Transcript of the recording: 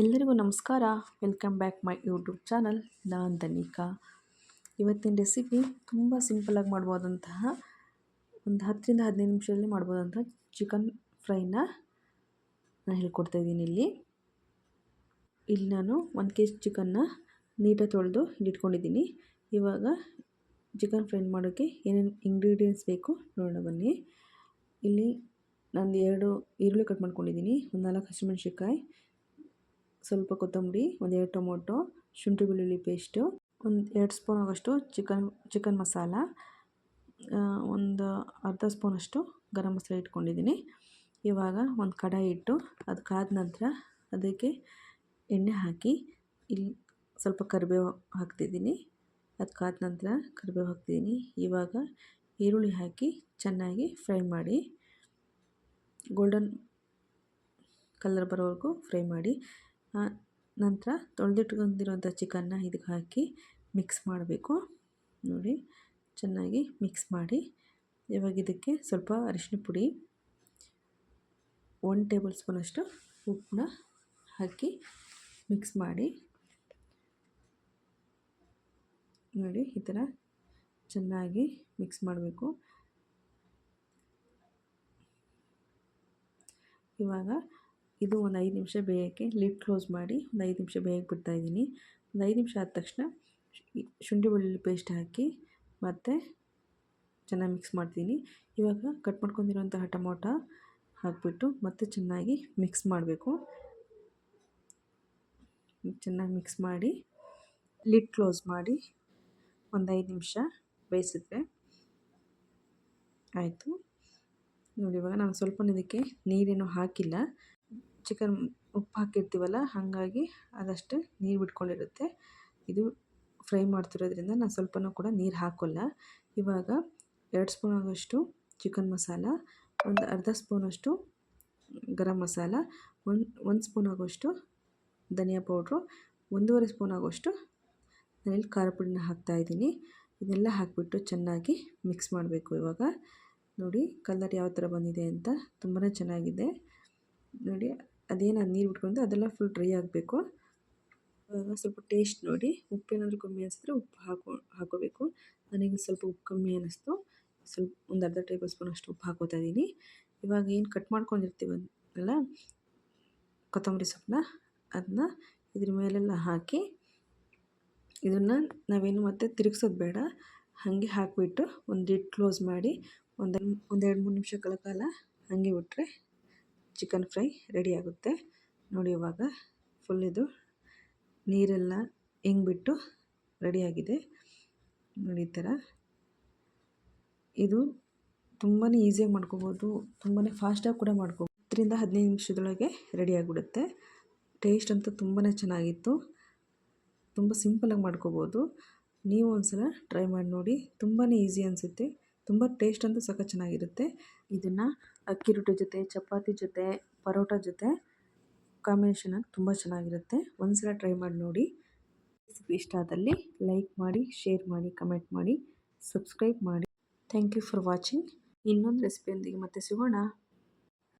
ಎಲ್ಲರಿಗೂ ನಮಸ್ಕಾರ. Welcome back my YouTube channel ನಾನು ಧನಿಕಾ ಇವತ್ತಿನ ರೆಸಿಪಿ ತುಂಬ ಸಿಂಪಲಾಗಿ ಮಾಡ್ಬೋದಂತಹ, ಒಂದು ಹತ್ತರಿಂದ ಹದಿನೈದು ನಿಮಿಷದಲ್ಲಿ ಮಾಡ್ಬೋದಂತಹ ಚಿಕನ್ ಫ್ರೈನ ನಾನು ಹೇಳ್ಕೊಡ್ತಾ ಇದ್ದೀನಿ ಇಲ್ಲಿ. ಇಲ್ಲಿ ನಾನು ಒಂದು ಕೆ ಜಿ ಚಿಕನ್ನ ನೀಟಾಗಿ ತೊಳೆದು ಇಟ್ಕೊಂಡಿದ್ದೀನಿ. ಇವಾಗ ಚಿಕನ್ ಫ್ರೈ ಮಾಡೋಕ್ಕೆ ಏನೇನು ಇಂಗ್ರೀಡಿಯೆಂಟ್ಸ್ ಬೇಕು ನೋಡೋಣ ಬನ್ನಿ. ಇಲ್ಲಿ ನಾನು ಎರಡು ಈರುಳ್ಳಿ ಕಟ್ ಮಾಡ್ಕೊಂಡಿದ್ದೀನಿ. ಒಂದು ನಾಲ್ಕು ಹಸಿಮೆಣ್ಸಿನ್ಕಾಯಿ ಸ್ವಲ್ಪ ಕೊತ್ತಂಬರಿ, ಒಂದು ಎರಡು ಟೊಮೊಟೊ, ಶುಂಠಿ ಬೆಳ್ಳುಳ್ಳಿ ಪೇಸ್ಟು, ಒಂದು ಎರಡು ಸ್ಪೂನ್ ಆಗೋಷ್ಟು ಚಿಕನ್ ಚಿಕನ್ ಮಸಾಲ ಒಂದು ಅರ್ಧ ಸ್ಪೂನಷ್ಟು ಗರಂ ಮಸಾಲೆ ಇಟ್ಕೊಂಡಿದ್ದೀನಿ. ಇವಾಗ ಒಂದು ಕಡಾಯಿ ಇಟ್ಟು ಅದು ಕಾದ ನಂತರ ಅದಕ್ಕೆ ಎಣ್ಣೆ ಹಾಕಿ ಇಲ್ಲಿ ಸ್ವಲ್ಪ ಕರಿಬೇವು ಹಾಕ್ತಿದ್ದೀನಿ. ಅದು ಕಾದ ನಂತರ ಕರಿಬೇವು ಹಾಕ್ತಿದ್ದೀನಿ. ಇವಾಗ ಈರುಳ್ಳಿ ಹಾಕಿ ಚೆನ್ನಾಗಿ ಫ್ರೈ ಮಾಡಿ, ಗೋಲ್ಡನ್ ಕಲರ್ ಬರೋವರೆಗೂ ಫ್ರೈ ಮಾಡಿ ನಂತರ ತೊಳೆದಿಟ್ಕೊಂಡಿರೋಂಥ ಚಿಕನ್ನ ಇದಕ್ಕೆ ಹಾಕಿ ಮಿಕ್ಸ್ ಮಾಡಬೇಕು. ನೋಡಿ, ಚೆನ್ನಾಗಿ ಮಿಕ್ಸ್ ಮಾಡಿ. ಇವಾಗ ಇದಕ್ಕೆ ಸ್ವಲ್ಪ ಅರಿಶಿನ ಪುಡಿ ಒನ್ ಟೇಬಲ್ ಸ್ಪೂನಷ್ಟು ಉಪ್ಪನ್ನ ಹಾಕಿ ಮಿಕ್ಸ್ ಮಾಡಿ. ನೋಡಿ, ಈ ಥರ ಚೆನ್ನಾಗಿ ಮಿಕ್ಸ್ ಮಾಡಬೇಕು. ಇವಾಗ ಇದು ಒಂದು ಐದು ನಿಮಿಷ ಬೇಯೋಕ್ಕೆ ಲಿಡ್ ಕ್ಲೋಸ್ ಮಾಡಿ ಒಂದು ಐದು ನಿಮಿಷ ಬೇಯಕ್ಕೆ ಬಿಡ್ತಾಯಿದ್ದೀನಿ ಒಂದು ಐದು ನಿಮಿಷ ಆದ ತಕ್ಷಣ ಶುಂಠಿ ಬೆಳ್ಳುಳ್ಳಿ ಪೇಸ್ಟ್ ಹಾಕಿ ಮತ್ತು ಚೆನ್ನಾಗಿ ಮಿಕ್ಸ್ ಮಾಡ್ತೀನಿ. ಇವಾಗ ಕಟ್ ಮಾಡ್ಕೊಂಡಿರೋಂತಹ ಟೊಮೊಟೊ ಹಾಕಿಬಿಟ್ಟು ಮತ್ತೆ ಚೆನ್ನಾಗಿ ಮಿಕ್ಸ್ ಮಾಡಬೇಕು. ಚೆನ್ನಾಗಿ ಮಿಕ್ಸ್ ಮಾಡಿ ಲಿಡ್ ಕ್ಲೋಸ್ ಮಾಡಿ ಒಂದು ಐದು ನಿಮಿಷ ಬೇಯಿಸಿದ್ರೆ ಆಯಿತು. ನೋಡಿ ಇವಾಗ ನಾನು ಸ್ವಲ್ಪ ಇದಕ್ಕೆ ನೀರೇನು ಹಾಕಿಲ್ಲ. ಚಿಕನ್ ಉಪ್ಪು ಹಾಕಿರ್ತೀವಲ್ಲ, ಹಾಗಾಗಿ ಅದಷ್ಟು ನೀರು ಬಿಟ್ಕೊಂಡಿರುತ್ತೆ. ಇದು ಫ್ರೈ ಮಾಡ್ತಿರೋದ್ರಿಂದ ನಾನು ಸ್ವಲ್ಪನೂ ಕೂಡ ನೀರು ಹಾಕೋಲ್ಲ. ಇವಾಗ ಎರಡು ಸ್ಪೂನ್ ಆಗೋಷ್ಟು ಚಿಕನ್ ಮಸಾಲ, ಒಂದು ಅರ್ಧ ಸ್ಪೂನಷ್ಟು ಗರಂ ಮಸಾಲ, ಒಂದು ಒಂದು ಸ್ಪೂನ್ ಆಗೋಷ್ಟು ಧನಿಯಾ ಪೌಡ್ರು, ಒಂದೂವರೆ ಸ್ಪೂನ್ ಆಗೋಷ್ಟು ನಾನಿಲ್ಲಿ ಖಾರ ಪುಡಿನ ಹಾಕ್ತಾಯಿದ್ದೀನಿ ಇದೆಲ್ಲ ಹಾಕಿಬಿಟ್ಟು ಚೆನ್ನಾಗಿ ಮಿಕ್ಸ್ ಮಾಡಬೇಕು ಇವಾಗ. ನೋಡಿ ಕಲರ್ ಯಾವ ಥರ ಬಂದಿದೆ ಅಂತ ತುಂಬಾ ಚೆನ್ನಾಗಿದೆ. ನೋಡಿ ಅದೇನು ಅದು ನೀರು ಬಿಟ್ಕೊಂಡು ಅದೆಲ್ಲ ಫುಲ್ ಡ್ರೈ ಆಗಬೇಕು. ಸ್ವಲ್ಪ ಟೇಸ್ಟ್ ನೋಡಿ ಉಪ್ಪು ಏನಾದರೂ ಕಮ್ಮಿ ಅನಿಸಿದ್ರೆ ಉಪ್ಪು ಹಾಕೋ, ಹಾಕೋಬೇಕು. ನನಗೆ ಸ್ವಲ್ಪ ಉಪ್ಪು ಕಮ್ಮಿ ಅನ್ನಿಸ್ತು ಸ್ವಲ್ಪ ಒಂದು ಅರ್ಧ ಟೇಬಲ್ ಸ್ಪೂನ್ ಅಷ್ಟು ಉಪ್ಪು ಹಾಕೋತಾ ಇದ್ದೀನಿ. ಇವಾಗ ಏನು ಕಟ್ ಮಾಡ್ಕೊಂಡಿರ್ತೀವಲ್ಲ ಕೊತ್ತಂಬರಿ ಸೊಪ್ಪನ್ನ ಅದನ್ನ ಇದ್ರ ಮೇಲೆಲ್ಲ ಹಾಕಿ, ಇದನ್ನು ನಾವೇನು ಮತ್ತೆ ತಿರುಗಿಸೋದು ಬೇಡ. ಹಾಗೆ ಹಾಕಿಬಿಟ್ಟು ಒಂದು ಕ್ಲೋಸ್ ಮಾಡಿ ಒಂದು ಒಂದೆರಡು ಮೂರು ನಿಮಿಷಗಳ ಕಾಲ ಹಾಗೆ ಬಿಟ್ಟರೆ ಚಿಕನ್ ಫ್ರೈ ರೆಡಿ ಆಗುತ್ತೆ. ನೋಡಿ ಇವಾಗ ಫುಲ್ ಇದು ನೀರೆಲ್ಲ ಬಿಟ್ಟು ರೆಡಿಯಾಗಿದೆ ನೋಡಿ ಈ ಥರ. ಇದು ತುಂಬಾ ಈಸಿಯಾಗಿ ಮಾಡ್ಕೋಬೋದು. ತುಂಬಾ ಫಾಸ್ಟಾಗಿ ಕೂಡ ಮಾಡ್ಕೋಬೋದು ಹತ್ತರಿಂದ ಹದಿನೈದು ನಿಮಿಷದೊಳಗೆ ರೆಡಿಯಾಗಿಬಿಡುತ್ತೆ ಟೇಸ್ಟ್ ಅಂತೂ ತುಂಬಾ ಚೆನ್ನಾಗಿತ್ತು. ತುಂಬ ಸಿಂಪಲಾಗಿ ಮಾಡ್ಕೋಬೋದು. ನೀವು ಒಂದ್ಸಲ ಟ್ರೈ ಮಾಡಿ ನೋಡಿ. ತುಂಬಾ ಈಸಿ ಅನಿಸುತ್ತೆ. ತುಂಬ ಟೇಸ್ಟ್ ಅಂತೂ ಸಖತ್ ಚೆನ್ನಾಗಿರುತ್ತೆ. ಇದನ್ನು ಅಕ್ಕಿ ರೊಟ್ಟಿ ಜೊತೆ, ಚಪಾತಿ ಜೊತೆ, ಪರೋಟ ಜೊತೆ ಕಾಂಬಿನೇಷನ್ ಆಗಿ ತುಂಬ ಚೆನ್ನಾಗಿರುತ್ತೆ. ಒಂದ್ಸಲ ಟ್ರೈ ಮಾಡಿ ನೋಡಿ. ರೆಸಿಪಿ ಇಷ್ಟ ಆದಲ್ಲಿ ಲೈಕ್ ಮಾಡಿ ಶೇರ್ ಮಾಡಿ ಕಮೆಂಟ್ ಮಾಡಿ ಸಬ್ಸ್ಕ್ರೈಬ್ ಮಾಡಿ. ಥ್ಯಾಂಕ್ ಯು ಫಾರ್ ವಾಚಿಂಗ್ ಇನ್ನೊಂದು ರೆಸಿಪಿಯೊಂದಿಗೆ ಮತ್ತೆ ಸಿಗೋಣ.